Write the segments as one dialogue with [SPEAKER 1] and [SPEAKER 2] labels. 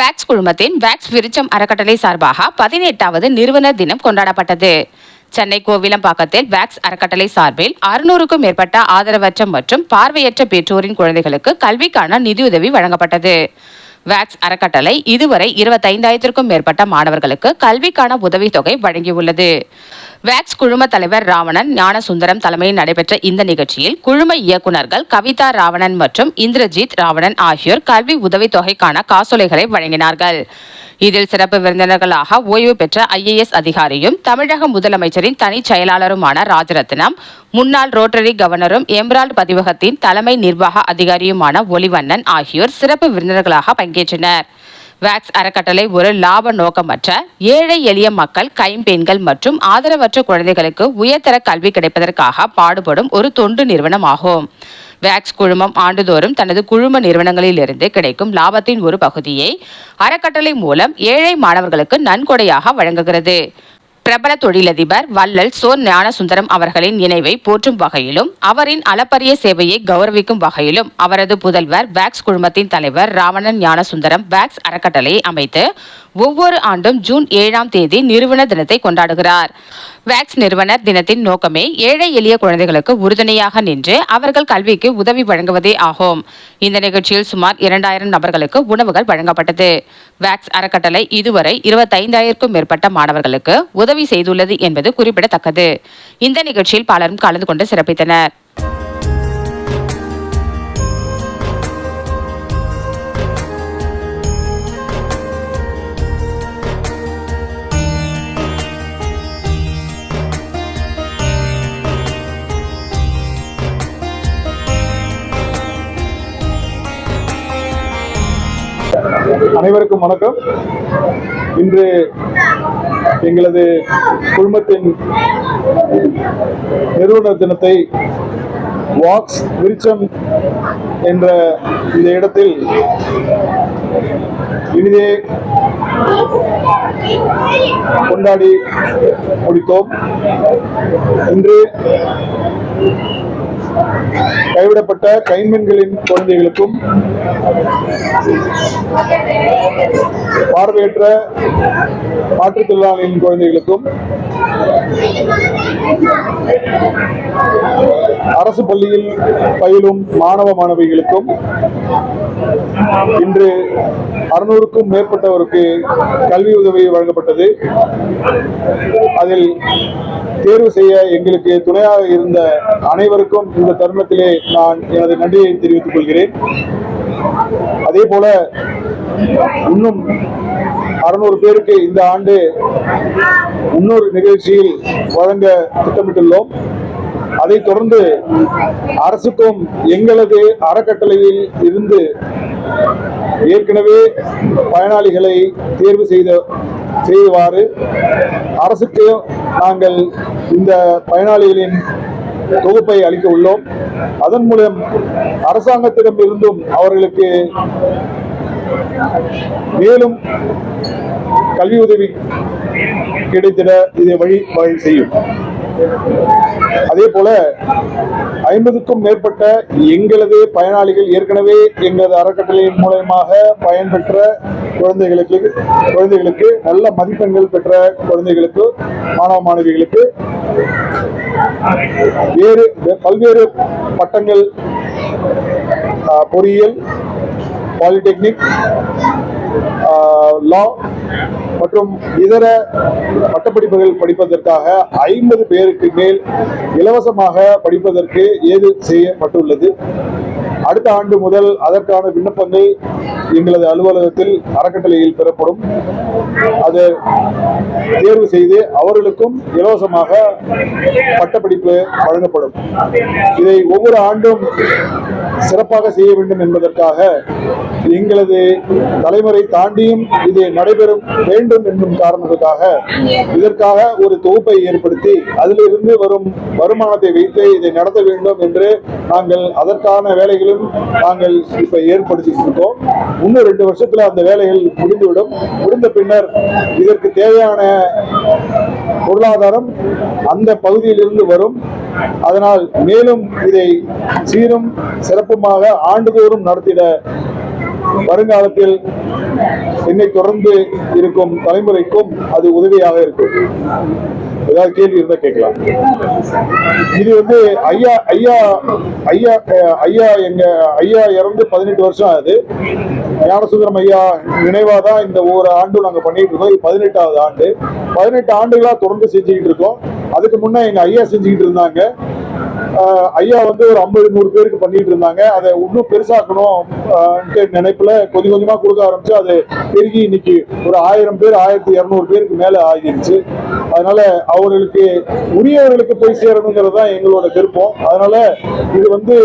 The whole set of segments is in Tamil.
[SPEAKER 1] வேக்ஸ் குழுமத்தின் வேக்ஸ் விருச்சம் அறக்கட்டளை சார்பாக பதினெட்டாவது நிறுவனர் தினம் கொண்டாடப்பட்டது. சென்னை கோவிலம்பாக்கத்தில் வேக்ஸ் அறக்கட்டளை சார்பில் அறுநூறுக்கும் மேற்பட்ட ஆதரவற்ற மற்றும் பார்வையற்ற பெற்றோரின் குழந்தைகளுக்கு கல்விக்கான நிதியுதவி வழங்கப்பட்டது. வேட்ஸ் அறக்கட்டளை இதுவரை இருபத்தைந்தாயிரத்திற்கும் மேற்பட்ட மாணவர்களுக்கு கல்விக்கான உதவித்தொகை வழங்கியுள்ளது. வேக்ஸ் குழும தலைவர் ராவணன் ஞானசுந்தரம் தலைமையில் நடைபெற்ற இந்த நிகழ்ச்சியில் குழும இயக்குநர்கள் கவிதா ராவணன் மற்றும் இந்திரஜித் ராவணன் ஆகியோர் கல்வி உதவித்தொகைக்கான காசோலைகளை வழங்கினார்கள். இதில் சிறப்பு விருந்தினர்களாக ஓய்வு பெற்ற ஐஏஎஸ் அதிகாரியும் தமிழக முதலமைச்சரின் தனிச் செயலாளருமான ராஜரத்னம் முன்னாள் ரோட்டரி கவர்னரும் எம்ரால்ட் பதிவகத்தின் தலைமை நிர்வாக அதிகாரியுமான ஒளிவண்ணன் ஆகியோர் சிறப்பு விருந்தினர்களாக பங்கேற்றனர் வேக்ஸ் அறக்கட்டளை ஒரு லாப நோக்கமற்ற ஏழை எளிய மக்கள் கைம்பெண்கள் மற்றும் ஆதரவற்ற குழந்தைகளுக்கு உயர்தர கல்வி கிடைப்பதற்காக பாடுபடும் ஒரு தொண்டு நிறுவனமாகும். வேக்ஸ் குழுமம் ஆண்டுதோறும் தனது குழும நிறுவனங்களிலிருந்து கிடைக்கும் லாபத்தின் ஒரு பகுதியை அறக்கட்டளை மூலம் ஏழை மாணவர்களுக்கு நன்கொடையாக வழங்குகிறது. பிரபல தொழிலதிபர் வள்ளல் சோ ஞானசுந்தரம் அவர்களின் நினைவை போற்றும் வகையிலும் அவரின் அளப்பரிய சேவையை கௌரவிக்கும் வகையிலும் அவரது புதல்வர் வேக்ஸ் குழுமத்தின் தலைவர் ராவணன் ஞானசுந்தரம் வேக்ஸ் அறக்கட்டளையை அமைத்து ஒவ்வொரு ஆண்டும் ஜூன் ஏழாம் தேதி நிறுவன தினத்தை கொண்டாடுகிறார். வேக்ஸ் நிறுவனர் தினத்தின் நோக்கமே ஏழை எளிய குழந்தைகளுக்கு உறுதுணையாக நின்று அவர்கள் கல்விக்கு உதவி வழங்குவதே ஆகும். இந்த நிகழ்ச்சியில் சுமார் இரண்டாயிரம் நபர்களுக்கு உணவுகள் வழங்கப்பட்டது. வேக்ஸ் அறக்கட்டளை இதுவரை இருபத்தைந்தாயிரக்கும் மேற்பட்ட மாணவர்களுக்கு உதவி செய்துள்ளது என்பது குறிப்பிடத்தக்கது. இந்த நிகழ்ச்சியில் பலரும் கலந்து கொண்டு சிறப்பித்தனர்.
[SPEAKER 2] அனைவருக்கும் வணக்கம். இன்று எங்களது குழுமத்தின் நிறுவனர் தினத்தை வாக்ஸ் விருச்சம் என்ற இந்த இடத்தில் இனிதே கொண்டாடி முடித்தோம். இன்று கைவிடப்பட்ட கைம்பெண்களின் குழந்தைகளுக்கும் பார்வையற்ற மாற்றுத்திறனாளிகளின் குழந்தைகளுக்கும் அரசு பள்ளியில் பயிலும் மாணவ மாணவிகளுக்கும் இன்று அறுநூறுக்கும் மேற்பட்டவருக்கு கல்வி உதவி வழங்கப்பட்டது. அதில் தேர்வு செய்ய எங்களுக்கு துணையாக இருந்த அனைவருக்கும் இந்த தருணத்திலே நான் எனது நன்றியை தெரிவித்துக் கொள்கிறேன். அதே போல இன்னும் அறுநூறு பேருக்கு இந்த ஆண்டு இன்னொரு நிகழ்ச்சியில் வழங்க திட்டமிட்டுள்ளோம். அதைத் தொடர்ந்து அரசுக்கும் எங்களது அறக்கட்டளையில் இருந்து ஏற்கனவே பயனாளிகளை தேர்வு செய்த செய்வாறு அரசுக்கு நாங்கள் இந்த பயனாளிகளின் தொகுப்பை அளிக்க உள்ளோம். அதன் மூலம் அரசாங்கத்திடம் இருந்தும் அவர்களுக்கு மேலும் கல்வி உதவி கிடைத்திட இதை வழி வகை செய்யும். அதே போல ஐம்பதுக்கும் மேற்பட்ட எங்களது பயனாளிகள் ஏற்கனவே எங்களது அறக்கட்டளையின் மூலயமாக பயன்பெற்ற குழந்தைகளுக்கு குழந்தைகளுக்கு நல்ல மதிப்பெண்கள் பெற்ற குழந்தைகளுக்கு மாணவ மாணவிகளுக்கு வேறு பல்வேறு பட்டங்கள் பொறியியல் பாலிடெக்னிக் லா மற்றும் இதர பட்டப்படிப்புகள் படிப்பதற்காக ஐம்பது பேருக்கு மேல் இலவசமாக படிப்பதற்கு ஏது செய்யப்பட்டுள்ளது? அடுத்த ஆண்டு முதல் அதற்கான விண்ணப்பங்கள் எங்களது அலுவலகத்தில் அறக்கட்டளையில் பெறப்படும். அது தேர்வு செய்து அவர்களுக்கும் இலவசமாக பட்டப்படிப்பு வழங்கப்படும். இதை ஒவ்வொரு ஆண்டும் சிறப்பாக செய்ய வேண்டும் என்பதற்காக எங்களது தலைமுறை தாண்டியும் இது நடைபெறும் வேண்டும் என்னும் காரணத்துக்காக இதற்காக ஒரு தொகுப்பை ஏற்படுத்தி அதிலிருந்து வரும் வருமானத்தை வைத்து இதை நடத்த வேண்டும் என்று நாங்கள் அதற்கான வேலைகளும் நாங்கள் இப்ப ஏற்படுத்தி இருக்கோம் இன்னும் ரெண்டு வருஷத்துல அந்த வேலைகள் முடிந்துவிடும். முடிந்த பின்னர் இதற்கு தேவையான பொருளாதாரம் அந்த பகுதியிலிருந்து வரும். அதனால் மேலும் இதை சீரும் சிறப்புமாக ஆண்டுதோறும் நடத்திட வருங்காலத்தில் என்னை தொடர்ந்து இருக்கும் தலைமுறைக்கும் அது உதவியாக இருக்கும். ஏதாவது கேள்வி இருந்தா கேட்கலாம். இது வந்து ஐயா ஐயா ஐயா அஹ், ஐயா எங்க ஐயா இறந்து பதினெட்டு வருஷம் ஆகுது. ஞானசுந்தரம் ஐயா நினைவா தான் இந்த ஒரு ஆண்டும் நாங்க பண்ணிட்டு இருக்கோம். இது பதினெட்டாவது ஆண்டு. பதினெட்டு ஆண்டுகளா தொடர்ந்து செஞ்சுக்கிட்டு இருக்கோம். அதுக்கு முன்னே எங்க ஐயா செஞ்சுக்கிட்டு இருந்தாங்க. ஐயா வந்து ஒரு ஐம்பது நூறு பேருக்கு பண்ணிட்டு இருந்தாங்க. அதை இன்னும் பெருசாக்கணும் நினைப்புல கொஞ்சம் கொஞ்சமா கொடுக்க ஆரம்பிச்சு அது பெருகி இன்னைக்கு ஒரு ஆயிரம் பேர் ஆயிரத்தி இரநூறு பேருக்கு மேல ஆகிருச்சு அதனால அவர்களுக்கு உரியவர்களுக்கு போய் சேரணுங்கிறது தான் எங்களோட விருப்பம். அதனால இது வந்து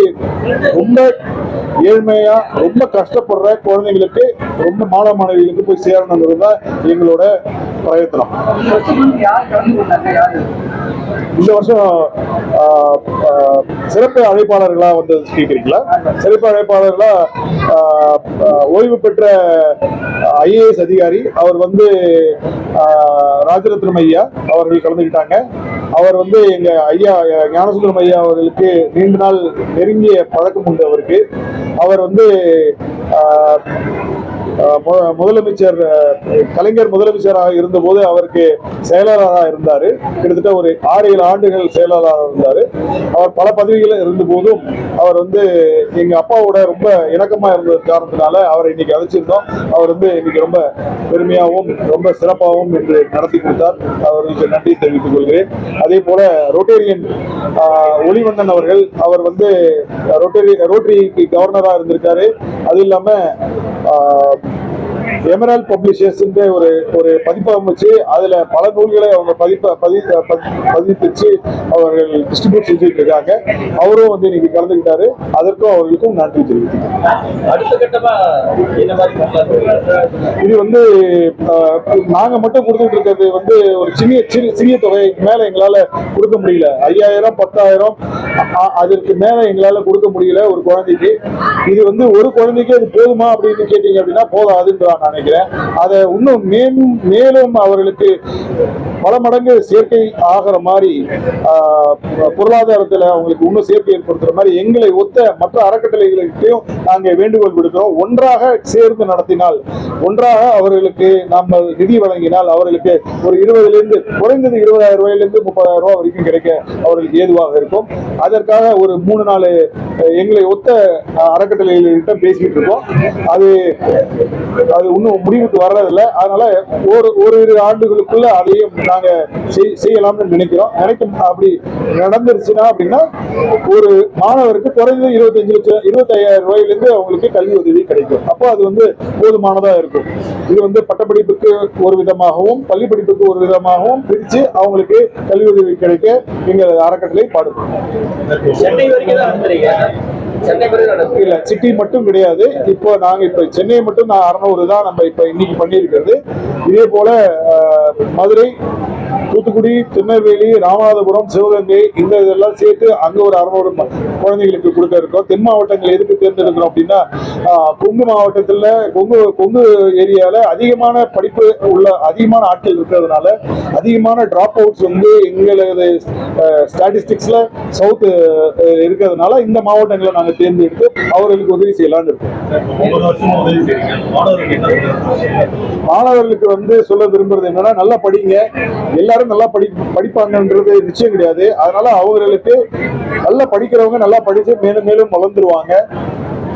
[SPEAKER 2] ரொம்ப ஏழ்மையா ரொம்ப கஷ்டப்படுற குழந்தைங்களுக்கு ரொம்ப மாணவ மாணவிகளுக்கு போய் சேரணுங்கிறது தான் எங்களோட பிரயத்தனம். இந்த வருஷம் சிறப்பு அழைப்பாளர்களாக வந்து கேக்குறீங்களா சிறப்பு அழைப்பாளர்களாக ஓய்வு பெற்ற ஐஏஎஸ் அதிகாரி அவர் வந்து ராஜரத்னம் ஐயா அவர்கள் கலந்துக்கிட்டாங்க அவர் வந்து எங்க ஐயா ஞானசுந்தரம் ஐயா அவர்களுக்கு நீண்ட நாள் நெருங்கிய பழக்கம் உண்டு அவருக்கு. அவர் வந்து முதலமைச்சர் கலைஞர் முதலமைச்சராக இருந்தபோது அவருக்கு செயலாளராக இருந்தார். கிட்டத்தட்ட ஒரு ஆறு ஏழு ஆண்டுகள் செயலாளராக இருந்தார். அவர் பல பதவிகளில் இருந்த போதும் அவர் வந்து எங்கள் அப்பாவோட ரொம்ப இணக்கமாக இருந்த காரணத்தினால அவரை இன்னைக்கு அழைச்சிருந்தோம். அவர் வந்து இன்னைக்கு ரொம்ப பெருமையாகவும் ரொம்ப சிறப்பாகவும் இன்று நடத்தி கொடுத்தார். அவர்களுக்கு நன்றி தெரிவித்துக் கொள்கிறேன். அதே போல ரோட்டேரியன் ஒளிவண்ணன் அவர்கள் அவர் வந்து ரோட்டரி ரோட்டரிக்கு கவர்னராக இருந்திருக்காரு. அது இல்லாமல் எமரால் பப்ளிஷர்ஸ் ஒரு ஒரு பதிப்பகம் வச்சு அதுல பல நூல்களை அவங்க பதிப்ப பதி பதி- பதிப்பிச்சு அவர்கள் டிஸ்ட்ரிபியூட் செஞ்சுட்டு இருக்காங்க அவரும் வந்து இன்னைக்கு கலந்துக்கிட்டாரு. அதற்கும் அவர்களுக்கும் நன்றி தெரிவித்துக்கிறேன். இது வந்து நாங்க மட்டும் கொடுத்துட்டு இருக்கிறது வந்து ஒரு சிறிய சிறு சிறிய தொகை மேல எங்களால கொடுக்க முடியல. ஐயாயிரம் பத்தாயிரம் அதற்கு மேல எங்களால கொடுக்க முடியல ஒரு குழந்தைக்கு. இது வந்து ஒரு குழந்தைக்கு அது போதுமா அப்படின்னு கேட்டீங்க அப்படின்னா போதாதுன்னு நான் நினைக்கிறேன். அதை இன்னும் மேலும் மேலும் அவர்களுக்கு பல மடங்கு சேர்க்கை ஆகிற மாதிரி பொருளாதாரத்தில் பொருளாதாரத்துல அவங்களுக்கு இன்னும் சேர்க்கை ஏற்படுத்துற மாதிரி எங்களை ஒத்த மற்ற அறக்கட்டளைகளுக்கும் நாங்க வேண்டுகோள் விடுக்கிறோம். ஒன்றாக சேர்ந்து நடத்தினால் ஒன்றாக அவர்களுக்கு நம்ம நிதி வழங்கினால் அவர்களுக்கு ஒரு இருபதுல இருந்து குறைந்தது இருபதாயிரம் ரூபாயில இருந்து முப்பதாயிரம் ரூபாய் வரைக்கும் கிடைக்க அவர்களுக்கு ஏதுவாக இருக்கும். அதற்காக ஒரு மூணு நாலு எங்களை ஒத்த அறக்கட்டளைகள்கிட்ட பேசிக்கிட்டு இருக்கோம். அது அது இன்னும் முடிவுக்கு வர்றதில்லை. அதனால ஒரு ஒரு இரு ஆண்டுகளுக்குள்ள அதையும் நாங்கள் செய்- செய்யலாம்னு நினைக்கிறோம். நினைக்கும் அப்படி நடந்துருச்சுன்னா அப்படின்னா ஒரு மாணவருக்கு குறைந்தது இருபத்தஞ்சு லட்சம் இருபத்தையாயிரம் ரூபாயிலிருந்து அவங்களுக்கு கல்வி உதவி கிடைக்கும். அப்போ அது வந்து போதுமானதாக இருக்கும். இது வந்து பட்டப்படிப்புக்கு ஒரு விதமாகவும் பள்ளி படிப்புக்கு ஒரு விதமாகவும் பிரித்து அவங்களுக்கு கல்வி உதவி கிடைக்க எங்கள் அறக்கட்டளை பாடுபடும்.
[SPEAKER 3] சென்னை வரைக்கும் தான் நடத்துறீங்க சென்னை வரைக்கும்
[SPEAKER 2] இல்ல சிட்டி மட்டும் கிடையாது. இப்போ நாங்க இப்ப சென்னை மட்டும் நான் அறநூறு தான் நம்ம இப்ப இன்னைக்கு பண்ணியிருக்கிறது. இதே போல மதுரை தூத்துக்குடி திருநெல்வேலி ராமநாதபுரம் சிவகங்கை இந்த இதெல்லாம் சேர்த்து அங்க ஒரு அறுநூறு குழந்தைகளுக்கு கொடுக்க இருக்கோம் தென் மாவட்டங்கள் எதுக்கு தேர்ந்தெடுக்கிறோம் அப்படின்னா கொங்கு மாவட்டத்துல கொங்கு கொங்கு ஏரியால அதிகமான படிப்பு உள்ள அதிகமான ஆட்கள் இருக்கிறதுனால அதிகமான டிராப் அவுட்ஸ் வந்து எங்களது ஸ்டாட்டிஸ்டிக்ஸ்ல சவுத் இருக்கிறதுனால இந்த மாவட்டங்களை நாங்க தேர்ந்தெடுத்து அவர்களுக்கு உதவி செய்யலாம்னு இருக்கோம்.
[SPEAKER 4] மாணவர்களுக்கு
[SPEAKER 2] வந்து சொல்ல விரும்புறது என்னன்னா நல்லா படிங்க. எல்லாரும் நல்லா படி படிப்பாங்கன்றது நிச்சயம் கிடையாது. அதனால அவங்களுக்கு நல்லா படிக்கிறவங்க நல்லா படிச்சு மேலும் மேலும் வளர்ந்துருவாங்க.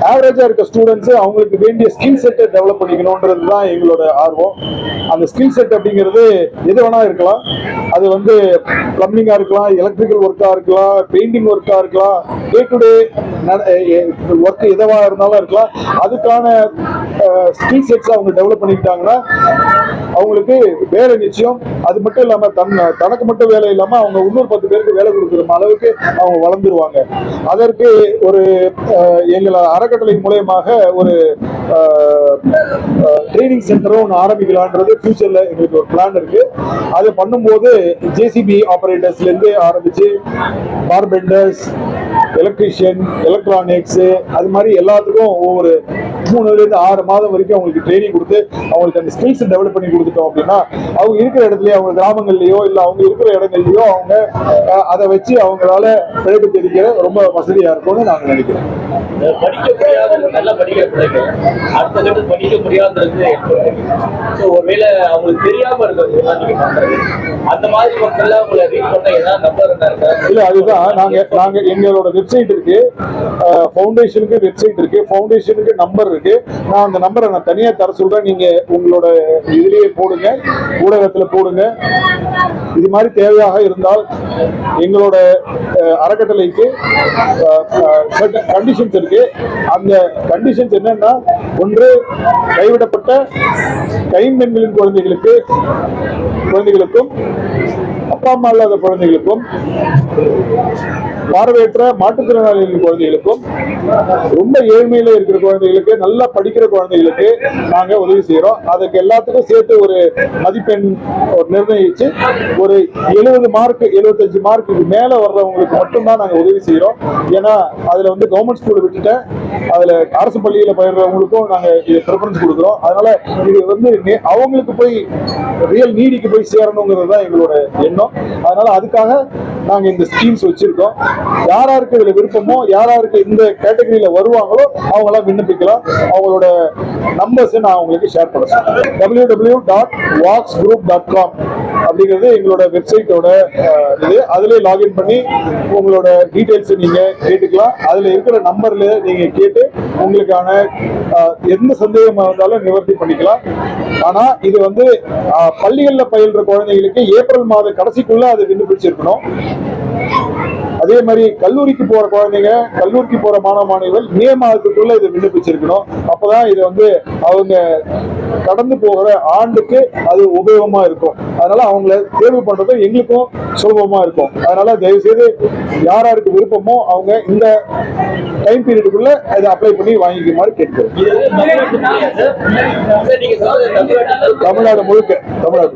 [SPEAKER 2] ஆவரேஜா இருக்க ஸ்டூடெண்ட்ஸ் அவங்களுக்கு வேண்டிய ஸ்கில் செட்டை டெவலப் பண்ணிக்கணுன்றது தான் எங்களோட ஆர்வம். அந்த ஸ்கில் செட் அப்படிங்கிறது எது வேணா இருக்கலாம். அது வந்து பிளம்பிங்கா இருக்கலாம் எலக்ட்ரிக்கல் ஒர்க்கா இருக்கலாம் பெயிண்டிங் ஒர்க்கா இருக்கலாம் டே டு டே ஒர்க் எதவாக இருந்தாலும் இருக்கலாம். அதுக்கான ஸ்கில் செட்ஸ் அவங்க டெவலப் பண்ணிக்கிட்டாங்கன்னா அவங்களுக்கு வேலை நிச்சயம். அது மட்டும் இல்லாம தன் தனக்கு மட்டும் வேலை இல்லாம அவங்க இன்னொரு பத்து பேருக்கு வேலை கொடுக்குற அளவுக்கு அவங்க வளர்ந்துருவாங்க. அதற்கு ஒரு எங்களை அரை அறக்கட்டளையின் மூலயமாக ஒரு ட்ரைனிங் சென்டரும் ஒன்று ஆரம்பிக்கலான்றது ஃபியூச்சரில் எங்களுக்கு ஒரு பிளான் இருக்கு. அது பண்ணும்போது ஜேசிபி ஆப்ரேட்டர்ஸ்லேருந்து ஆரம்பித்து ஆரம்பிச்சு கார்பெண்டர்ஸ் எலக்ட்ரிஷியன் எலக்ட்ரானிக்ஸு அது மாதிரி எல்லாத்துக்கும் ஒவ்வொரு மூணுலேருந்து ஆறு மாதம் வரைக்கும் அவங்களுக்கு ட்ரைனிங் கொடுத்து அவங்களுக்கு அந்த ஸ்கில்ஸ் டெவலப் பண்ணி கொடுத்துட்டோம் அப்படின்னா அவங்க இருக்கிற இடத்துலயே அவங்க கிராமங்கள்லயோ இல்லை அவங்க இருக்கிற இடங்கள்லயோ அவங்க அதை வச்சு அவங்களால பிழைப்பு தெரிவிக்கிற ரொம்ப வசதியா இருக்கும்னு நான் நினைக்கிறேன்
[SPEAKER 3] இந்த படிக்க முடியாத நல்லா படிக்கிற பிள்ளைங்க அடுத்த கட்டத்தில் படிக்க முடியாதது ஸோ ஒருவேளை அவங்களுக்கு தெரியாம இருக்கிறது நீங்க அந்த மாதிரி மக்கள் பண்ண ஏதாவது நம்பர் இருக்கா?
[SPEAKER 2] இல்ல அதுதான். நாங்க நாங்க எங்களோட வெப்சைட் இருக்கு. ஃபவுண்டேஷனுக்கு வெப்சைட் இருக்கு. ஃபவுண்டேஷனுக்கு நம்பர் இருக்கு நான் அந்த நம்பரை நான் தனியா தர சொல்றேன். நீங்க உங்களோட இதுலயே போடுங்க. ஊடகத்துல போடுங்க. இது மாதிரி தேவையாக இருந்தால் எங்களோட அறக்கட்டளைக்கு கண்டிஷன்ஸ் இருக்கு. அந்த கண்டிஷன்ஸ் என்னன்னா ஒன்று கைவிடப்பட்ட கைம்பெண்களின் குழந்தைகளுக்கு குழந்தைகளுக்கும் அப்பா அம்மா இல்லாத குழந்தைகளுக்கும் பார்வையற்ற மாற்றுத்திறனாளிகளின் குழந்தைகளுக்கும் ரொம்ப ஏழ்மையில இருக்கிற குழந்தைகளுக்கு நல்லா படிக்கிற குழந்தைகளுக்கு நாங்க உதவி செய்யறோம் அதுக்கு எல்லாத்துக்கும் சேர்த்து ஒரு மதிப்பெண் ஒரு நிர்ணயிச்சு ஒரு எழுபது மார்க் எழுபத்தஞ்சு மார்க்குக்கு மேல வர்றவங்களுக்கு மட்டும்தான் நாங்க உதவி செய்யறோம் ஏன்னா அதுல வந்து கவர்மெண்ட் ஸ்கூலை விட்டுட்டேன் அதுல அரசு பள்ளியில பயிர்றவங்களுக்கும் நாங்க இது ப்ரிஃபரன்ஸ் கொடுக்குறோம். அதனால இது வந்து அவங்களுக்கு போய் ரியல் நீடிக்கு போய் சேரணுங்கிறது தான் எங்களோட எண்ணம். அதனால அதுக்காக நாங்கள் இந்த ஸ்கீம்ஸ் வச்சிருக்கோம். யார் யாருக்கு இதில் விருப்பமோ யார் யாருக்கு இந்த கேட்டகரியில் வருவாங்களோ அவங்களாம் விண்ணப்பிக்கலாம். அவங்களோட நம்பர்ஸை நான் அவங்களுக்கு ஷேர் பண்ண சொல்றேன். W W dot vax group dot com அப்படிங்கிறது எங்களோட வெப்சைட்டோட இது. அதிலே லாகின் பண்ணி உங்களோட டீட்டெயில்ஸை நீங்கள் கேட்டுக்கலாம். அதில் இருக்கிற நம்பரில் நீங்கள் கேட்டு உங்களுக்கான எந்த சந்தேகமாக இருந்தாலும் நிவர்த்தி பண்ணிக்கலாம். ஆனால் இது வந்து பள்ளிகளில் பயில்ற குழந்தைகளுக்கு ஏப்ரல் மாத கடைசிக்குள்ள அது விண்ணப்பிச்சிருக்கணும் அதே மாதிரி கல்லூரிக்கு போற குழந்தைங்க கல்லூரிக்கு போற மாணவ மாணவிகள் மே மாதத்துக்குள்ள இதை விண்ணப்பிச்சிருக்கணும் அப்பதான் இது வந்து அவங்க கடந்து போகிற ஆண்டுக்கு அது உபயோகமா இருக்கும். அதனால அவங்கள தேர்வு பண்றது எங்களுக்கும் சுலபமா இருக்கும். அதனால தயவு செய்து யார் யாருக்கு விருப்பமோ அவங்க இந்த டைம் பீரியடுக்குள்ள இதை அப்ளை பண்ணி வாங்கிக்குமாறு
[SPEAKER 3] தமிழ்நாட்டு
[SPEAKER 2] தமிழ்நாடு முழுக்க தமிழ்நாடு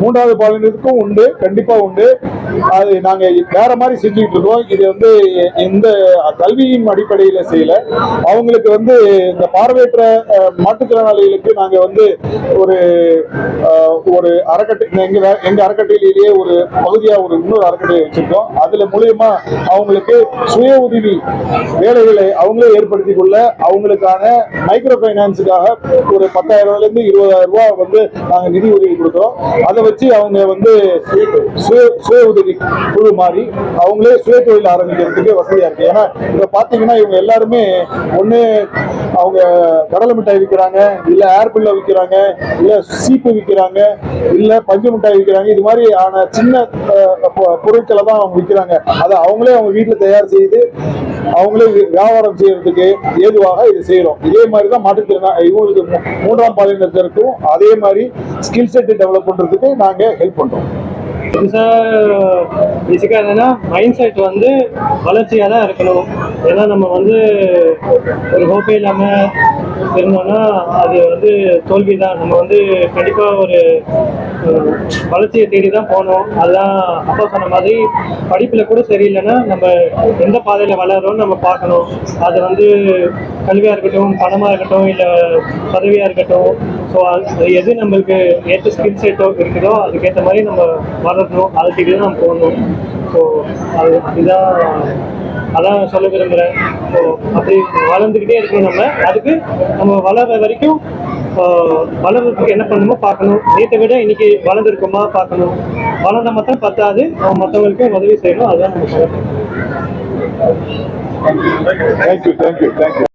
[SPEAKER 3] மூன்றாவது பாலினத்தில்
[SPEAKER 2] பாலினத்துக்கும் உண்டு கண்டிப்பா உண்டு. அது நாங்க வேற மாதிரி செஞ்சுக்கிட்டு இருக்கோம். இது வந்து இந்த கல்வியின் அடிப்படையில செய்யல. அவங்களுக்கு வந்து இந்த பார்வையற்ற மாற்றுத்திறனாளிகளுக்கு நாங்க வந்து ஒரு ஒரு அறக்கட்டை எங்க எங்க அறக்கட்டையிலேயே ஒரு பகுதியா ஒரு இன்னொரு அறக்கட்டளை வச்சிருக்கோம். அதுல மூலியமா அவங்களுக்கு சுய உதவி வேலைகளை அவங்களே ஏற்படுத்தி கொள்ள அவங்களுக்கான மைக்ரோ ஃபைனான்ஸுக்காக ஒரு பத்தாயிரம் ரூபாயில இருந்து இருபதாயிரம் ரூபாய் வந்து நாங்க நிதி உதவி கொடுக்குறோம். அதை வச்சு அவங்க வந்து சுய சுய உதவி குழு மாதிரி அவங்களே சுய தொழில் ஆரம்பிக்கிறதுக்கு வசதியாக இருக்கு. ஏன்னா இப்ப பாத்தீங்கன்னா இவங்க எல்லாருமே ஒண்ணு அவங்க கடலை மிட்டாய் விற்கிறாங்க இல்லை ஏர்பில்ல விற்கிறாங்க இல்லை சீப்பு விற்கிறாங்க இல்லை பஞ்சு மிட்டாய் விற்கிறாங்க. இது மாதிரி ஆன சின்ன பொ- பொருட்களை தான் அவங்க விற்கிறாங்க. அதை அவங்களே அவங்க வீட்டில் தயார் செய்து அவங்களே வியாபாரம் செய்யறதுக்கு ஏதுவாக இது செய்யறோம். இதே மாதிரி தான் மாற்றுத்திறனா இவங்களுக்கு மூ- மூன்றாம் பாலினத்திற்கும் அதே மாதிரி ஸ்கில் செட்டு டெவலப் பண்றதுக்கு நாங்கள் ஹெல்ப் பண்றோம்.
[SPEAKER 5] புதுசாக பேசிக்காக என்னன்னா மைண்ட் செட் வந்து வளர்ச்சியாக தான் இருக்கணும். ஏன்னா நம்ம வந்து ஒரு ஹோப்பே இல்லாமல் இருந்தோம்னா அது வந்து தோல்வி தான் நம்ம வந்து கண்டிப்பாக ஒரு வளர்ச்சியை தேடி தான் போகணும். அதுதான் அப்பா சொன்ன மாதிரி படிப்பில் கூட சரியில்லைன்னா நம்ம எந்த பாதையில் வளர்றோம்னு நம்ம பார்க்கணும். அது வந்து கல்வியாக இருக்கட்டும் பணமாக இருக்கட்டும் இல்லை பதவியாக இருக்கட்டும். ஸோ அது எது நம்மளுக்கு ஏற்ற ஸ்கில் செட்டோ இருக்குதோ அதுக்கேற்ற மாதிரி நம்ம வளரணும் அதை தான் நம்ம போகணும். ஸோ அது இதுதான் அதான் சொல்ல விரும்புகிறேன் ஸோ அப்படி வளர்ந்துக்கிட்டே இருக்கணும் நம்ம. அதுக்கு நம்ம வளர்ற வரைக்கும் வளர்றதுக்கு என்ன பண்ணணுமோ பார்க்கணும். நேற்றை விட இன்னைக்கு வளர்ந்துருக்கோமா பார்க்கணும். வளர்ந்த மட்டும் பத்தாது. நம்ம மற்றவங்களுக்கும் உதவி செய்யணும். அதுதான் நம்ம சொல்லணும்
[SPEAKER 2] தேங்க்யூ தேங்க்யூ தேங்க்யூ